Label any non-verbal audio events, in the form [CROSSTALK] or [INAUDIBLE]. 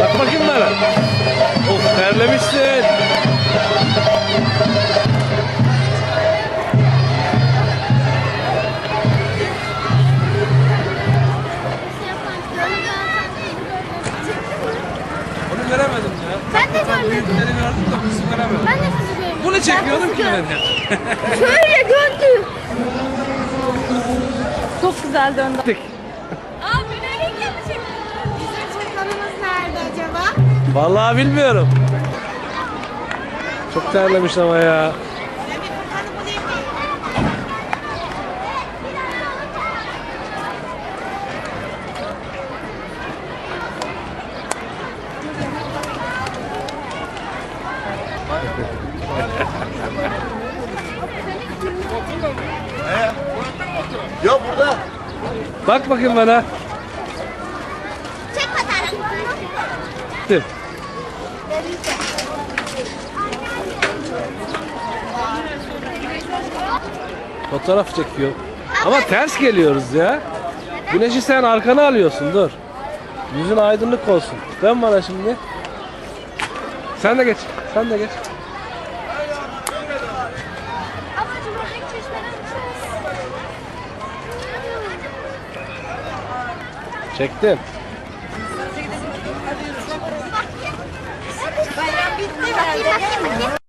Bak bakayım bana. Of terlemişsin. Onu göremedim ya. Ben de görmedim. Ben de gördüm de bizi göremedim. Ben de bunu çekiyordum ki ben. Şöyle döndü. Çok güzel döndü. Abi nereye mi çekiyorsun? Bizim çocuklarımız nerede acaba? Vallahi bilmiyorum. Çok terlemiş ama ya. [LAUGHS] Yok burada. Bak bakayım bana. Çek fotoğrafı. Dur. Fotoğraf çekiyor. Ama ters geliyoruz ya. Güneşi sen arkana alıyorsun dur. Yüzün aydınlık olsun. Dön bana şimdi. Sen de geç. Sen de geç. Çektim. Bayram bitti herhalde.